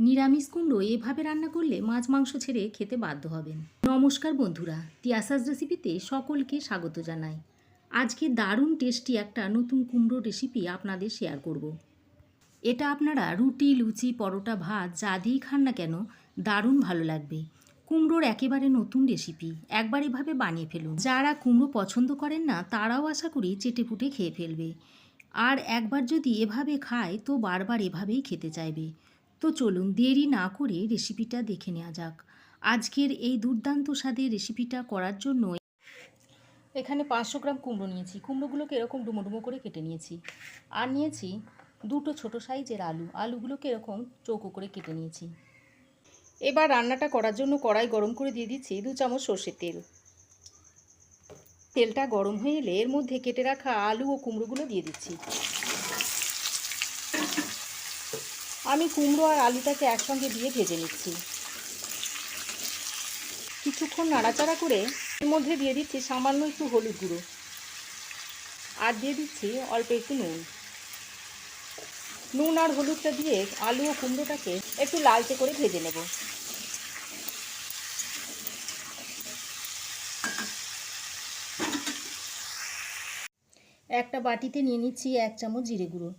নিরামিষ কুমড়ো এভাবে রান্না করলে মাছ মাংস ছেড়ে খেতে বাধ্য হবেন। নমস্কার বন্ধুরা, তিয়াসাস রেসিপিতে সকলকে স্বাগত জানাই। আজকে দারুণ টেস্টি একটা নতুন কুমড়ো রেসিপি আপনাদের শেয়ার করব। এটা আপনারা রুটি, লুচি, পরোটা, ভাত, যা দিয়েই খান না কেন, দারুণ ভালো লাগবে। কুমড়োর একেবারে নতুন রেসিপি, একবার এভাবে বানিয়ে ফেলুন। যারা কুমড়ো পছন্দ করেন না, তারাও আশা করি চেটে চেটেপুটে খেয়ে ফেলবে। আর একবার যদি এভাবে খায়, তো বারবার এভাবেই খেতে চাইবে। তো চলুন দেরি না করে রেসিপিটা দেখে নেওয়া যাক। আজকের এই দুর্দান্ত স্বাদের রেসিপিটা করার জন্য এখানে পাঁচশো গ্রাম কুমড়ো নিয়েছি। কুমড়োগুলোকে এরকম ডুমো ডুমো করে কেটে নিয়েছি। আর নিয়েছি দুটো ছোট সাইজের আলু। আলুগুলোকে এরকম চৌকো করে কেটে নিয়েছি। এবার রান্নাটা করার জন্য কড়াই গরম করে দিয়ে দিচ্ছি দু চামচ সর্ষের তেল। তেলটা গরম হয়ে এলে এর মধ্যে কেটে রাখা আলু ও কুমড়োগুলো দিয়ে দিচ্ছি। আমি কুমড়ো আর আলুটাকে একসঙ্গে দিয়ে ভেজে নিচ্ছি। কিছুক্ষণ নাড়াচাড়া করে এর মধ্যে দিয়ে দিচ্ছি সামান্য একটু হলুদ গুঁড়ো। আর দিয়ে দিচ্ছি অল্প একটু নুন। নুন আর হলুদটা দিয়ে আলু ও কুমড়োটাকে একটু লালচে করে ভেজে নেব। একটা বাটিতে নিয়ে নিচ্ছি এক চামচ জিরে গুঁড়ো।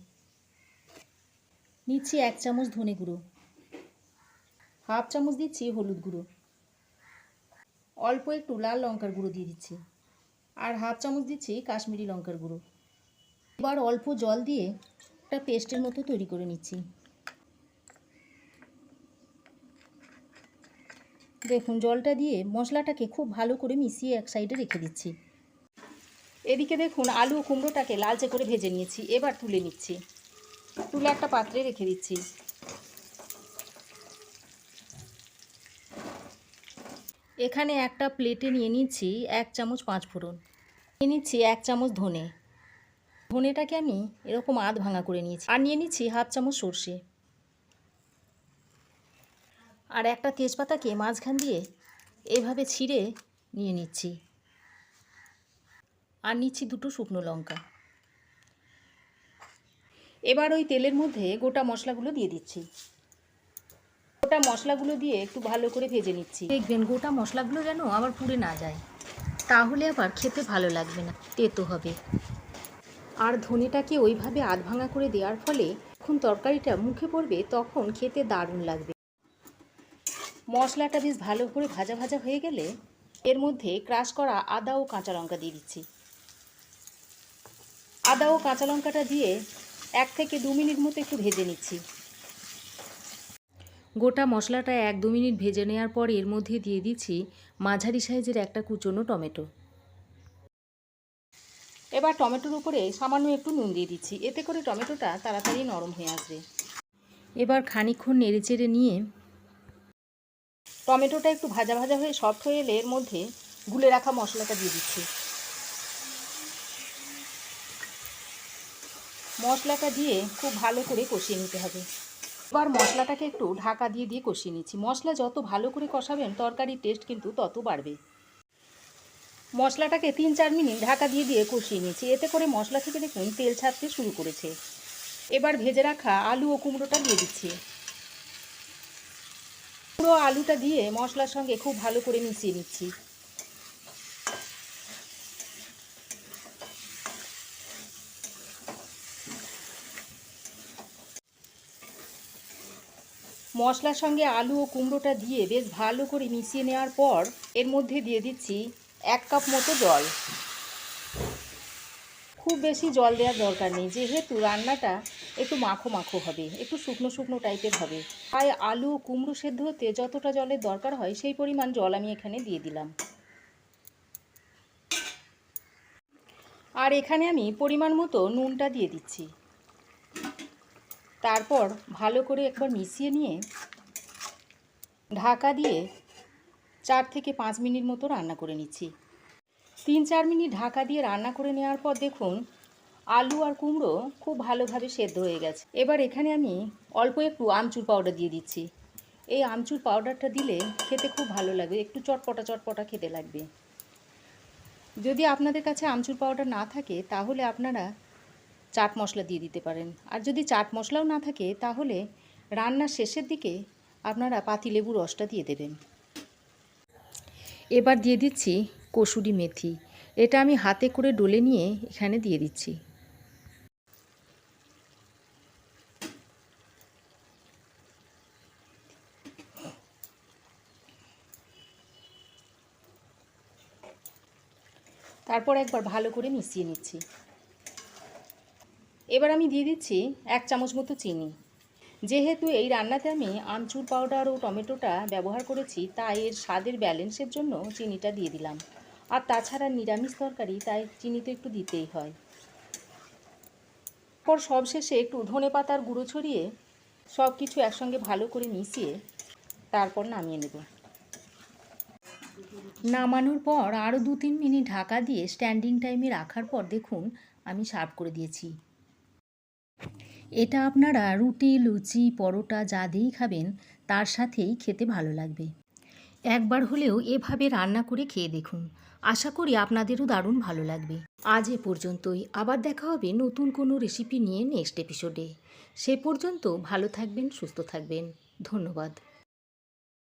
নিচ্ছি এক চামচ ধনে গুঁড়ো। হাফ চামচ দিচ্ছি হলুদ গুঁড়ো। অল্প একটু লাল লঙ্কার গুঁড়ো দিয়ে দিচ্ছি। আর হাফ চামচ দিচ্ছি কাশ্মীরি লঙ্কার গুঁড়ো। এবার অল্প জল দিয়ে একটা পেস্টের মতো তৈরি করে নিচ্ছি। দেখুন, জলটা দিয়ে মশলাটাকে খুব ভালো করে মিশিয়ে এক সাইডে রেখে দিচ্ছি। এদিকে দেখুন, আলু কুমড়োটাকে লালচে করে ভেজে নিয়েছি। এবার তুলে নিচ্ছি। তুলে একটা পাত্রে রেখে দিচ্ছি। এখানে একটা প্লেটে নিয়ে নিচ্ছি এক চামচ পাঁচ ফোড়ন। নিয়ে নিচ্ছি এক চামচ ধনে। ধনেটাকে আমি এরকম আধ ভাঙা করে নিয়েছি। আর নিয়ে নিচ্ছি হাফ চামচ সর্ষে। আর একটা তেজপাতাকে মাঝখান দিয়ে এভাবে ছিঁড়ে নিয়ে নিচ্ছি। আর নিচ্ছি দুটো শুকনো লঙ্কা। এবার ওই তেলের মধ্যে গোটা মশলাগুলো দিয়ে দিচ্ছি। গোটা মশলাগুলো দিয়ে একটু ভালো করে ভেজে নিচ্ছি। দেখবেন গোটা মশলাগুলো যেন আবার পুড়ে না যায়। তাহলে আবার খেতে ভালো লাগবে না তেতো হবে। আর ধনেটাকে ওইভাবে আধ ভাঙা করে দেওয়ার ফলে যখন তরকারিটা মুখে পড়বে তখন খেতে দারুণ লাগবে। মশলাটা বেশ ভালো করে ভাজা ভাজা হয়ে গেলে এর মধ্যে ক্রাশ করা আদা ও কাঁচা লঙ্কা দিয়ে দিচ্ছি। আদা ও কাঁচা লঙ্কাটা দিয়ে এক থেকে দু মিনিট মতো একটু ভেজে নিচ্ছি। গোটা মশলাটা এক দু মিনিট ভেজে নেওয়ার পর এর মধ্যে দিয়ে দিচ্ছি মাঝারি সাইজের একটা কুচনো টমেটো। এবার টমেটোর উপরে সামান্য একটু নুন দিয়ে দিচ্ছি, এতে করে টমেটোটা তাড়াতাড়ি নরম হয়ে আসবে। এবার খানিক্ষণ নেড়ে চেড়ে নিয়ে টমেটোটা একটু ভাজা ভাজা হয়ে সফট হয়ে এলে এর মধ্যে গুলে রাখা মশলাটা দিয়ে দিচ্ছি। মশলাটা দিয়ে খুব ভালো করে কষিয়ে নিতে হবে। এবার মশলাটাকে একটু ঢাকা দিয়ে দিয়ে কষিয়ে নিচ্ছি। মশলা যত ভালো করে কষাবেন, তরকারির টেস্ট কিন্তু তত বাড়বে। মশলাটাকে তিন চার মিনিট ঢাকা দিয়ে দিয়ে কষিয়ে নিয়েছি এতে করে মশলা থেকে দেখুন তেল ছাড়তে শুরু করেছে। এবার ভেজে রাখা আলু ও কুমড়োটা দিয়ে দিচ্ছি। পুরো আলুটা দিয়ে মশলার সঙ্গে খুব ভালো করে মিশিয়ে নিচ্ছি। মশলার সঙ্গে আলু ও কুমড়োটা দিয়ে বেশ ভালো করে মিশিয়ে নেওয়ার পর এর মধ্যে দিয়ে দিচ্ছি এক কাপ মতো জল। খুব বেশি জল দেওয়ার দরকার নেই, যেহেতু রান্নাটা একটু মাখো মাখো হবে, একটু শুকনো শুকনো টাইপের হবে। তাই আলু ও কুমড়ো সেদ্ধ হতে যতটা জলের দরকার হয় সেই পরিমাণ জল আমি এখানে দিয়ে দিলাম। আর এখানে আমি পরিমাণ মতো নুনটা দিয়ে দিচ্ছি। তারপর ভালো করে একবার মিশিয়ে নিয়ে ঢাকা দিয়ে চার থেকে পাঁচ মিনিট মতো রান্না করে নিচ্ছি। তিন চার মিনিট ঢাকা দিয়ে রান্না করে নেওয়ার পর দেখুন আলু আর কুমড়ো খুব ভালোভাবে সেদ্ধ হয়ে গেছে। এবার এখানে আমি অল্প একটু আমচুর পাউডার দিয়ে দিচ্ছি। এই আমচুর পাউডারটা দিলে খেতে খুব ভালো লাগবে, একটু চটপটা চটপটা খেতে লাগবে। যদি আপনাদের কাছে আমচুর পাউডার না থাকে, তাহলে আপনারা চাট মশলা দিয়ে দিতে পারেন। আর যদি চাট মশলাও না থাকে, তাহলে রান্নার শেষের দিকে আপনারা পাতিলেবু রসটা দিয়ে দেবেন। এবার দিয়ে দিচ্ছি কসুরি মেথি। এটা আমি হাতে করে ডলে নিয়ে এখানে দিয়ে দিচ্ছি। তারপর একবার ভালো করে মিশিয়ে নিচ্ছি। এবার আমি দিয়ে দিচ্ছি এক চামচ মতো চিনি। যেহেতু এই রান্নাতে আমি আমচুর পাউডার ও টমেটোটা ব্যবহার করেছি, তাই এর স্বাদের ব্যালেন্সের জন্য চিনিটা দিয়ে দিলাম। আর তাছাড়া নিরামিষ তরকারি, তাই চিনি তো একটু দিতেই হয়। পর সবশেষে একটু ধনে পাতার গুঁড়ো ছড়িয়ে সব কিছু একসঙ্গে ভালো করে মিশিয়ে তারপর নামিয়ে নেব। নামানোর পর আরও দু তিন মিনিট ঢাকা দিয়ে স্ট্যান্ডিং টাইমে রাখার পর দেখুন আমি সার্ভ করে দিয়েছি। এটা আপনারা রুটি, লুচি, পরোটা যা দিয়েই খাবেন, তার সাথেই খেতে ভালো লাগবে। একবার হলেও এভাবে রান্না করে খেয়ে দেখুন। আশা করি আপনাদেরও দারুণ ভালো লাগবে। আজ এ পর্যন্তই। আবার দেখা হবে নতুন কোনো রেসিপি নিয়ে নেক্সট এপিসোডে সে পর্যন্ত ভালো থাকবেন, সুস্থ থাকবেন। ধন্যবাদ।